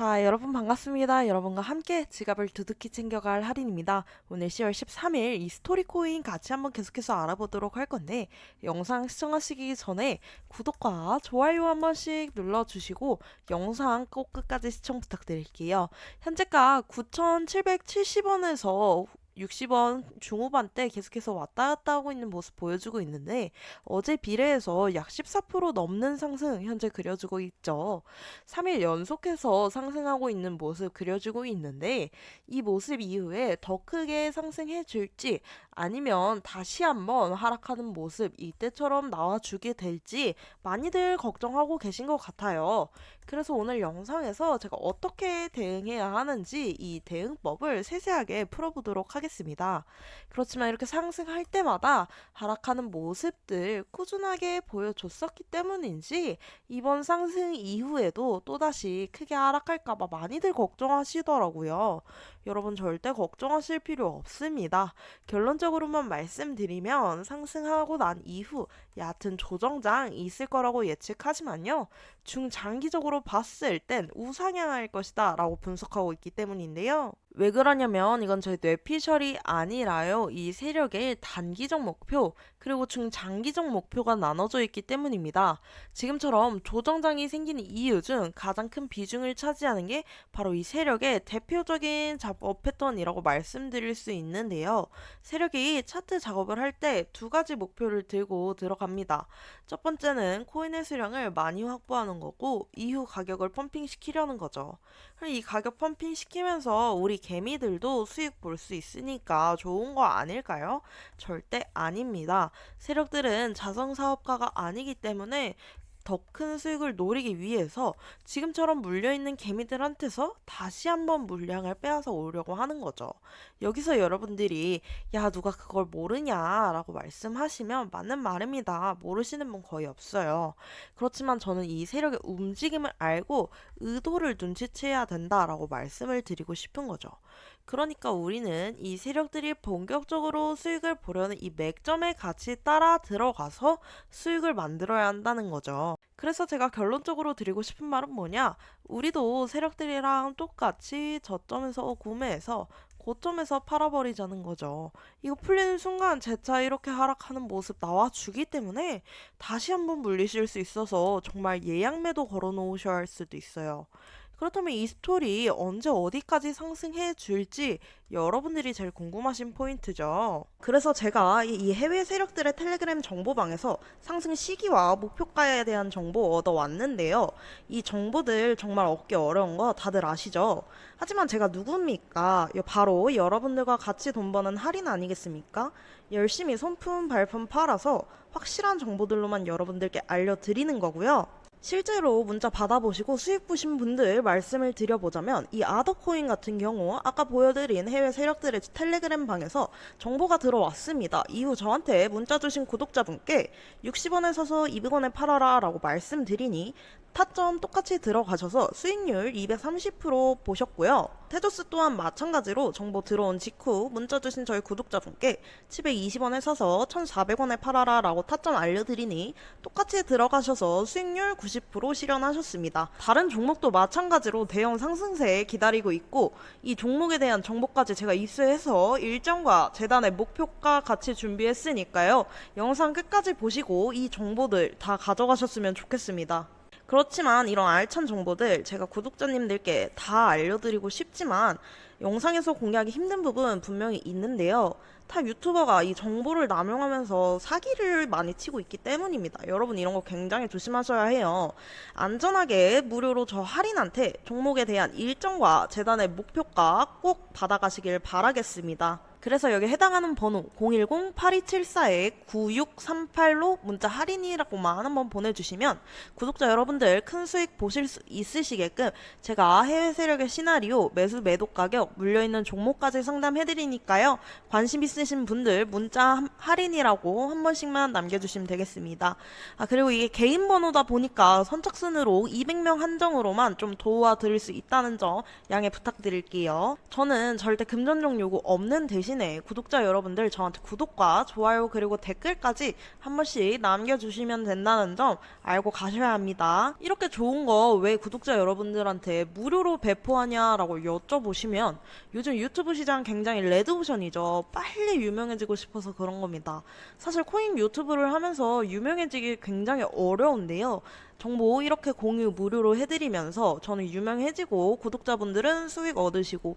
자, 여러분 반갑습니다. 여러분과 함께 지갑을 두둑히 챙겨갈 할인입니다. 오늘 10월 13일 이 스토리 코인 같이 한번 계속해서 알아보도록 할 건데 영상 시청하시기 전에 구독과 좋아요 한 번씩 눌러주시고 영상 꼭 끝까지 시청 부탁드릴게요. 현재가 9,770원에서 60원 중후반대 계속해서 왔다 갔다 하고 있는 모습 보여주고 있는데 어제 비례해서 약 14% 넘는 상승 현재 그려지고 있죠. 3일 연속해서 상승하고 있는 모습 그려지고 있는데 이 모습 이후에 더 크게 상승해 줄지 아니면 다시 한번 하락하는 모습 이때처럼 나와주게 될지 많이들 걱정하고 계신 것 같아요. 그래서 오늘 영상에서 제가 어떻게 대응해야 하는지 이 대응법을 세세하게 풀어보도록 하겠습니다. 그렇지만 이렇게 상승할 때마다 하락하는 모습들 꾸준하게 보여줬었기 때문인지 이번 상승 이후에도 또다시 크게 하락할까봐 많이들 걱정하시더라고요. 여러분 절대 걱정하실 필요 없습니다. 결론적으로만 말씀드리면 상승하고 난 이후 얕은 조정장 있을 거라고 예측하지만요. 중장기적으로 봤을 땐 우상향할 것이다 라고 분석하고 있기 때문인데요. 왜 그러냐면 이건 저희 뇌피셜이 아니라요. 이 세력의 단기적 목표 그리고 중장기적 목표가 나눠져 있기 때문입니다. 지금처럼 조정장이 생기는 이유 중 가장 큰 비중을 차지하는 게 바로 이 세력의 대표적인 작업 패턴이라고 말씀드릴 수 있는데요. 세력이 차트 작업을 할 때 두 가지 목표를 들고 들어갑니다. 첫 번째는 코인의 수량을 많이 확보하는 거고 이후 가격을 펌핑 시키려는 거죠. 이 가격 펌핑 시키면서 우리 개미들도 수익 볼 수 있으니까 좋은 거 아닐까요? 절대 아닙니다. 세력들은 자선 사업가가 아니기 때문에 더 큰 수익을 노리기 위해서 지금처럼 물려있는 개미들한테서 다시 한번 물량을 빼앗아 오려고 하는 거죠. 여기서 여러분들이 야 누가 그걸 모르냐라고 말씀하시면 맞는 말입니다. 모르시는 분 거의 없어요. 그렇지만 저는 이 세력의 움직임을 알고 의도를 눈치채야 된다라고 말씀을 드리고 싶은 거죠. 그러니까 우리는 이 세력들이 본격적으로 수익을 보려는 이 맥점에 같이 따라 들어가서 수익을 만들어야 한다는 거죠. 그래서 제가 결론적으로 드리고 싶은 말은 뭐냐? 우리도 세력들이랑 똑같이 저점에서 구매해서 고점에서 팔아버리자는 거죠. 이거 풀리는 순간 재차 이렇게 하락하는 모습 나와주기 때문에 다시 한번 물리실 수 있어서 정말 예약 매도 걸어 놓으셔야 할 수도 있어요. 그렇다면 이 스토리 언제 어디까지 상승해 줄지 여러분들이 제일 궁금하신 포인트죠. 그래서 제가 이- 이 해외 세력들의 텔레그램 정보방에서 상승 시기와 목표가에 대한 정보 얻어왔는데요. 이 정보들 정말 얻기 어려운 거 다들 아시죠? 하지만 제가 누굽니까? 여- 바로 여러분들과 같이 돈 버는 할인 아니겠습니까? 열심히 손품 발품 팔아서 확실한 정보들로만 여러분들께 알려드리는 거고요. 실제로 문자 받아보시고 수익 보신 분들 말씀을 드려보자면 이 아더코인 같은 경우 아까 보여드린 해외 세력들의 텔레그램 방에서 정보가 들어왔습니다. 이후 저한테 문자 주신 구독자분께 60원에 사서 200원에 팔아라 라고 말씀드리니 타점 똑같이 들어가셔서 수익률 230% 보셨고요. 테조스 또한 마찬가지로 정보 들어온 직후 문자 주신 저희 구독자분께 720원에 사서 1,400원에 팔아라 라고 타점 알려드리니 똑같이 들어가셔서 수익률 90% 실현하셨습니다. 다른 종목도 마찬가지로 대형 상승세 기다리고 있고 이 종목에 대한 정보까지 제가 입수해서 일정과 재단의 목표가 같이 준비했으니까요. 영상 끝까지 보시고 이 정보들 다 가져가셨으면 좋겠습니다. 그렇지만 이런 알찬 정보들 제가 구독자님들께 다 알려드리고 싶지만 영상에서 공개하기 힘든 부분 분명히 있는데요. 타 유튜버가 이 정보를 남용하면서 사기를 많이 치고 있기 때문입니다. 여러분 이런 거 굉장히 조심하셔야 해요. 안전하게 무료로 저 할인한테 종목에 대한 일정과 재단의 목표가 꼭 받아가시길 바라겠습니다. 그래서 여기 해당하는 번호 010-8274-9638로 문자 할인이라고만 한번 보내주시면 구독자 여러분들 큰 수익 보실 수 있으시게끔 제가 해외 세력의 시나리오, 매수 매도 가격, 물려있는 종목까지 상담해드리니까요. 관심 있으신 분들 문자 한- 할인이라고 한 번씩만 남겨주시면 되겠습니다. 아 그리고 이게 개인 번호다 보니까 선착순으로 200명 한정으로만 좀 도와드릴 수 있다는 점 양해 부탁드릴게요. 저는 절대 금전적 요구 없는 대신 대신에 구독자 여러분들 저한테 구독과 좋아요 그리고 댓글까지 한 번씩 남겨주시면 된다는 점 알고 가셔야 합니다. 이렇게 좋은 거 왜 구독자 여러분들한테 무료로 배포하냐라고 여쭤보시면 요즘 유튜브 시장 굉장히 레드오션이죠. 빨리 유명해지고 싶어서 그런 겁니다. 사실 코인 유튜브를 하면서 유명해지기 굉장히 어려운데요. 정보 이렇게 공유 무료로 해드리면서 저는 유명해지고 구독자분들은 수익 얻으시고